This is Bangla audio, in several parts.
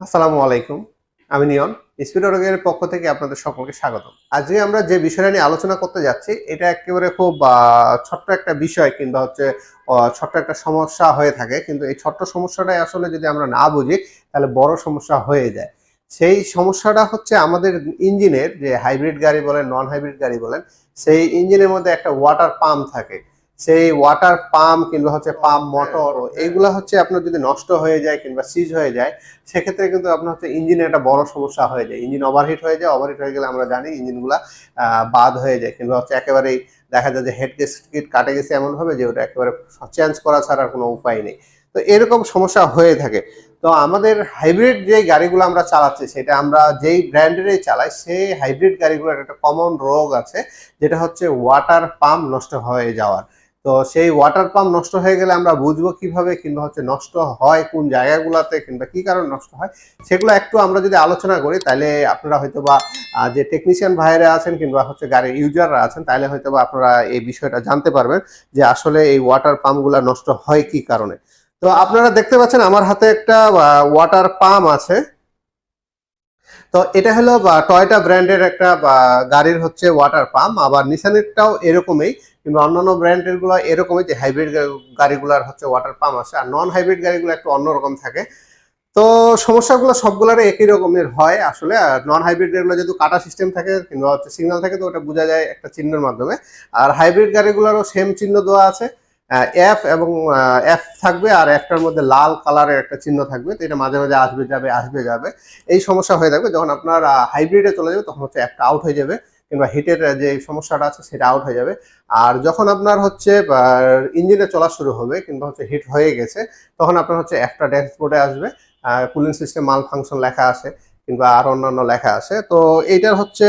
আসসালামু আলাইকুম। আমি নিয়ন। স্পিডরগের পক্ষ থেকে আপনাদের সকলকে স্বাগত আজকে আমরা যে বিষয়টা নিয়ে আলোচনা করতে যাচ্ছি, এটা একেবারে খুব ছোট্ট একটা বিষয় কিংবা হচ্ছে ছোট্ট একটা সমস্যা হয়ে থাকে। কিন্তু এই ছোট্ট সমস্যাটাই আসলে যদি আমরা না বুঝি, তাহলে বড় সমস্যা হয়ে যায়। সেই সমস্যাটা হচ্ছে আমাদের ইঞ্জিনের যে হাইব্রিড গাড়ি বলেন, নন হাইব্রিড গাড়ি বলেন, সেই ইঞ্জিনের মধ্যে একটা ওয়াটার পাম্প থাকে। সেই ওয়াটার পাম্প কিংবা হচ্ছে পাম্প মোটর এইগুলা হচ্ছে আপনার যদি নষ্ট হয়ে যায় কিংবা সিজ হয়ে যায়, সেক্ষেত্রে কিন্তু আপনার হচ্ছে ইঞ্জিনে একটা বড় সমস্যা হয়ে যায়। ইঞ্জিন ওভারহিট হয়ে যায় ওভারহিট হয়ে গেলে আমরা জানি ইঞ্জিনগুলা বাদ হয়ে যায় কিংবা হচ্ছে একেবারেই দেখা যায় যে হেড গেস্কিট কাটে গেছে এমন ভাবে যে ওটা একেবারে চেঞ্জ করা ছাড়া কোনো উপায় নেই। তো এরকম সমস্যা হয়ে থাকে। তো আমাদের হাইব্রিড যে গাড়িগুলো আমরা চালাচ্ছি, সেটা আমরা যেই ব্র্যান্ডেরই চালাই, সেই হাইব্রিড গাড়িগুলোর একটা কমন রোগ আছে, যেটা হচ্ছে ওয়াটার পাম্প নষ্ট হয়ে যাওয়ার। তো সেই ওয়াটার পাম্প নষ্ট হয়ে গেলে আমরা বুঝব কীভাবে কিংবা হচ্ছে নষ্ট হয়, কোন জায়গাগুলোতে কিংবা কি কারণে নষ্ট হয়, সেগুলো একটু আমরা যদি আলোচনা করি, তাহলে আপনারা হয়তো বা যে টেকনিশিয়ান ভাইরা আছেন কিংবা হচ্ছে গাড়ির ইউজাররা আছেন, তাহলে হয়তো বা আপনারা এই বিষয়টা জানতে পারবেন যে আসলে এই ওয়াটার পাম্পগুলো নষ্ট হয় কি কারণে। তো আপনারা দেখতে পাচ্ছেন আমার হাতে একটা ওয়াটার পাম্প আছে। তো এটা হলো টয়টা ব্র্যান্ডের একটা গাড়ির হচ্ছে ওয়াটার পাম্প আবার নিসানেরটাও এরকমই। কিংবা অন্যান্য ব্র্যান্ডেরগুলো এরকমই যে হাইব্রিড গাড়িগুলার হচ্ছে ওয়াটার পাম্প আছে আর নন হাইব্রিড গাড়িগুলো একটু অন্যরকম থাকে। তো সমস্যাগুলো সবগুলোর একই রকমের হয় আসলে। আর নন হাইব্রিড গাড়িগুলো যেহেতু কাটা সিস্টেম থাকে, কিংবা হচ্ছে সিগন্যাল থাকে, তো ওটা বোঝা যায় একটা চিহ্নের মাধ্যমে। আর হাইব্রিড গাড়িগুলোরও সেম চিহ্ন দেওয়া আছে। এফ এবং এফ থাকবে আর একটার মধ্যে লাল কালারের একটা চিহ্ন থাকবে। তো এটা মাঝে মাঝে আসবে, যাবে আসবে, যাবে। এই সমস্যা হয়ে থাকবে। যখন আপনার হাইব্রিডে চলে যাবে, তখন হচ্ছে একটা আউট হয়ে যাবে। কিংবা হিটের যে সমস্যাটা আছে সেটা আউট হয়ে যাবে। আর যখন আপনার হচ্ছে ইঞ্জিনে চলা শুরু হবে কিংবা হচ্ছে হিট হয়ে গেছে, তখন আপনার হচ্ছে একটা ড্যাশবোর্ডে আসবে কুলিং সিস্টেম মাল ফাংশন লেখা আছে কিংবা আর অন্যান্য লেখা আছে। তো এইটার হচ্ছে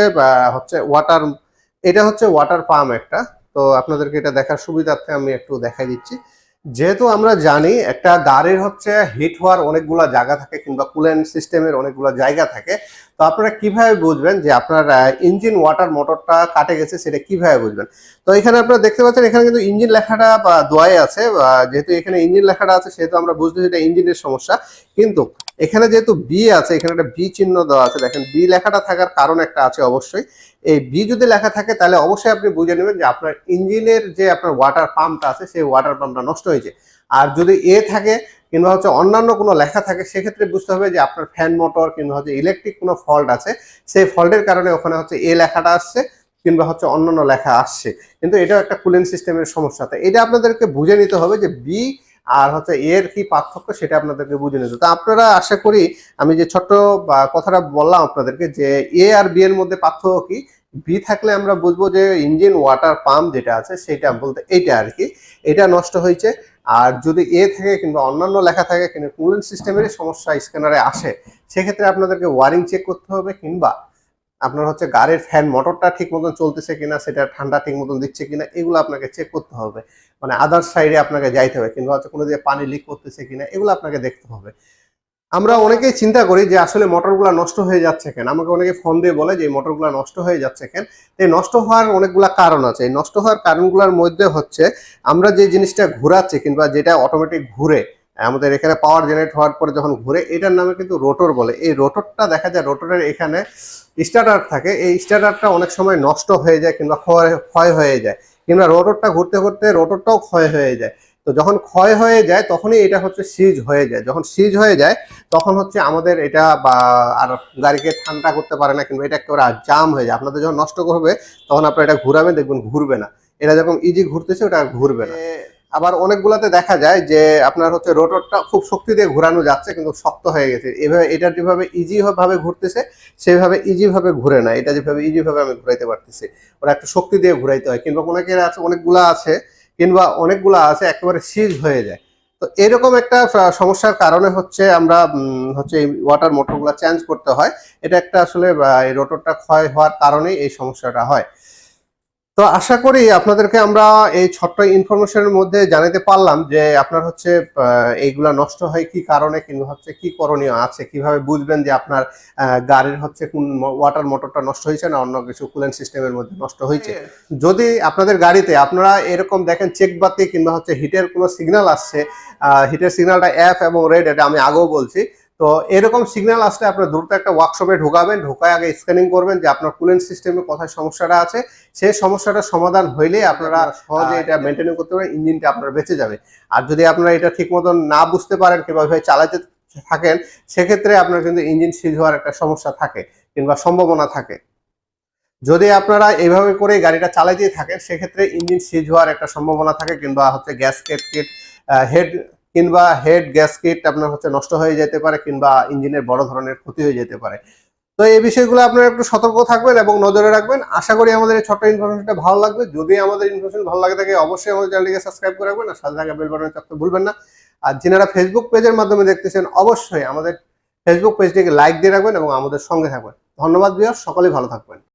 হচ্ছে ওয়াটার এটা হচ্ছে ওয়াটার পাম্প একটা। তো আপনাদেরকে এটা দেখার সুবিধার্থে আমি একটু দেখাই দিচ্ছি। যেহেতু আমরা জানি একটা গাড়ির হচ্ছে হিট হওয়ার অনেকগুলো জায়গা থাকে কিংবা কুলেন্ট সিস্টেমের অনেকগুলো জায়গা থাকে তো আপনারা কীভাবে বুঝবেন যে আপনার ইঞ্জিন ওয়াটার মোটরটা কাটে গেছে সেটা কীভাবে বুঝবেন? তো এখানে আপনারা দেখতে পাচ্ছেন এখানে কিন্তু ইঞ্জিন লেখাটা, বা দোয়াই আছে যেহেতু এখানে ইঞ্জিন লেখাটা আছে, সেহেতু আমরা বুঝতে এটা ইঞ্জিনের সমস্যা। কিন্তু এখানে যেহেতু বি আছে, এখানে একটা বি চিহ্ন দেওয়া আছে, দেখেন বি লেখাটা থাকার কারণ একটা আছে অবশ্যই। এই বি যদি লেখা থাকে, তাহলে অবশ্যই আপনি বুঝে নেবেন যে আপনার ইঞ্জিনের যে আপনার ওয়াটার পাম্পটা আছে, সেই ওয়াটার পাম্পটা নষ্ট হয়েছে। আর যদি এ থাকে কিংবা হচ্ছে অন্যান্য কোনো লেখা থাকে, সেক্ষেত্রে বুঝতে হবে যে আপনার ফ্যান মোটর কিংবা হচ্ছে ইলেকট্রিক কোনো ফল্ট আছে। সেই ফল্টের কারণে ওখানে হচ্ছে এ লেখাটা আসছে কিংবা হচ্ছে অন্যান্য লেখা আসছে। কিন্তু এটাও একটা কুলিং সিস্টেমের সমস্যা। তো এটা আপনাদেরকে বুঝে নিতে হবে যে বি আর হচ্ছে এর কি পার্থক্য সেটা আপনাদেরকে বুঝে নিতে। তো আপনারা আশা করি আমি যে ছোট্ট কথাটা বললাম আপনাদেরকে যে এ আর বি এর মধ্যে পার্থক্য কি? বি থাকলে আমরা বুঝব যে ইঞ্জিন ওয়াটার পাম্প যেটা আছে, সেটা বলতে এইটা আর কি। এটা নষ্ট হয়েছে। আর যদি এ থাকে কিংবা অন্যান্য লেখা থাকে কিন্তু কুলেন্ট সিস্টেমেরই সমস্যা স্ক্যানারে আসে, সেক্ষেত্রে আপনাদেরকে ওয়ারিং চেক করতে হবে কিংবা আপনার হচ্ছে গাড়ির ফ্যান মোটরটা ঠিক মতন চলতেছে কিনা, সেটা ঠান্ডা ঠিক মতন দিচ্ছে কিনা, এগুলো আপনাকে চেক করতে হবে। মানে আদার সাইডে আপনাকে যাইতে হবে, কিংবা হচ্ছে কোনো দিকে পানি লিক করতেছে কিনা, এগুলো আপনাকে দেখতে হবে। আমরা অনেকেই চিন্তা করি যে আসলে মোটরগুলো নষ্ট হয়ে যাচ্ছে কেন? আমাকে অনেকে ফোন দিয়ে বলে যে মোটরগুলো নষ্ট হয়ে যাচ্ছে কেন? এই নষ্ট হওয়ার অনেকগুলা কারণ আছে। এই নষ্ট হওয়ার কারণগুলোর মধ্যে হচ্ছে আমরা যে জিনিসটা ঘোরাচ্ছি কিংবা যেটা অটোমেটিক ঘুরে, আমাদের এখানে পাওয়ার জেনারেট হওয়ার পরে যখন ঘুরে, এটার নামে কিন্তু রোটর বলে। এই রোটরটা দেখা যায় রোটরের এখানে স্টার্টার থাকে। এই স্টার্টারটা অনেক সময় নষ্ট হয়ে যায় কিংবা ক্ষয় হয়ে যায়। কিংবা রোটরটা ঘুরতে ঘুরতে রোটরটাও ক্ষয় হয়ে যায়। তো যখন ক্ষয় হয়ে যায়, তখনই এটা হচ্ছে সিজ হয়ে যায়। যখন সিজ হয়ে যায়, তখন হচ্ছে আমাদের এটা বা আর গাড়িকে ঠান্ডা করতে পারে না কিংবা এটা একেবারে জাম হয়ে যায়। আপনাদের যখন নষ্ট করবে, তখন আপনার এটা ঘুরাবেন দেখবেন ঘুরবে না। এটা যখন ইজি ঘুরতেছে, ওটা ঘুরবে না। আবার অনেকগুলাতে দেখা যায় যে, আপনার হচ্ছে রোটরটা খুব শক্তি দিয়ে ঘোরানো যাচ্ছে, কিন্তু শক্ত হয়ে গেছে। এভাবে, এটা যেভাবে ইজি ভাবে ঘুরতেছে, সেভাবে ইজিভাবে ঘুরে না। এটা যেভাবে ইজিভাবে আমি ঘুরাইতে পারতেছি। ওরা একটু শক্তি দিয়ে ঘুরাইতে হয়। কিংবা অনেকের আছে, অনেকগুলা আছে কিংবা অনেকগুলো আছে, একেবারে সিজ হয়ে যায়। তো এরকম একটা সমস্যার কারণে হচ্ছে আমরা হচ্ছে এই ওয়াটার মোটরগুলো চেঞ্জ করতে হয়। এটা একটা আসলে এই রোটরটা ক্ষয় হওয়ার কারণেই এই সমস্যাটা হয়। তো আশা করি আপনাদেরকে আমরা এই ছোট্ট ইনফরমেশনের মধ্যে জানাতে পারলাম যে আপনার হচ্ছে এইগুলা নষ্ট হয় কি কারণে কিংবা হচ্ছে কি করণীয় আছে কীভাবে বুঝবেন যে আপনার গাড়ির হচ্ছে কোন ওয়াটার মোটরটা নষ্ট হয়েছে না অন্য কিছু কুলেন্ট সিস্টেমের মধ্যে নষ্ট হয়েছে? যদি আপনাদের গাড়িতে আপনারা এরকম দেখেন চেক বাতি কিংবা হচ্ছে হিটের কোনো সিগন্যাল আসছে হিটের সিগন্যালটা এফ এবং রেড এটা আমি আগেও বলছি তো এরকম সিগন্যাল আসলে আপনার দ্রুত একটা ওয়ার্কশপে ঢোকাবেন ঢোকায় আগে স্ক্যানিং করবেন যে আপনার কুলেন্ট সিস্টেমে কোথায় সমস্যাটা আছে। সেই সমস্যাটার সমাধান হইলেই আপনারা সহজে এটা মেনটেন করতে পারেন ইঞ্জিনটা আপনার বেঁচে যাবে। আর যদি আপনারা এটা ঠিক মতন না বুঝতে পারেন কিংবা চালাতে থাকেন সেক্ষেত্রে আপনার কিন্তু ইঞ্জিন সিজ হওয়ার একটা সমস্যা থাকে কিংবা সম্ভাবনা থাকে। যদি আপনারা এইভাবে করে গাড়িটা চালাতেই থাকেন সেক্ষেত্রে ইঞ্জিন সিজ হওয়ার একটা সম্ভাবনা থাকে কিংবা হচ্ছে গ্যাস কেট কিট হেড কিংবা হেড গ্যাস কিট আপনার হচ্ছে নষ্ট হয়ে যেতে পারে কিংবা ইঞ্জিনের বড় ধরনের ক্ষতি হয়ে যেতে পারে। তো এই বিষয়গুলো আপনারা একটু সতর্ক থাকবেন এবং নজরে রাখবেন। আশা করি আমাদের এই ছোট্ট ইনফরমেশনটা ভালো লাগবে। যদি আমাদের ইনফরমেশন ভালো লাগে থাকে, অবশ্যই আমাদের চ্যানেলটিকে সাবস্ক্রাইব করে রাখবেন আর সাথে থাকা বেল বাটনে চাপতে ভুলবেন না। আর যিনারা ফেসবুক পেজের মাধ্যমে দেখতেছেন, অবশ্যই আমাদের ফেসবুক পেজটিকে লাইক দিয়ে রাখবেন এবং আমাদের সঙ্গে থাকবেন। ধন্যবাদ বিয়ার সকলেই ভালো থাকবেন।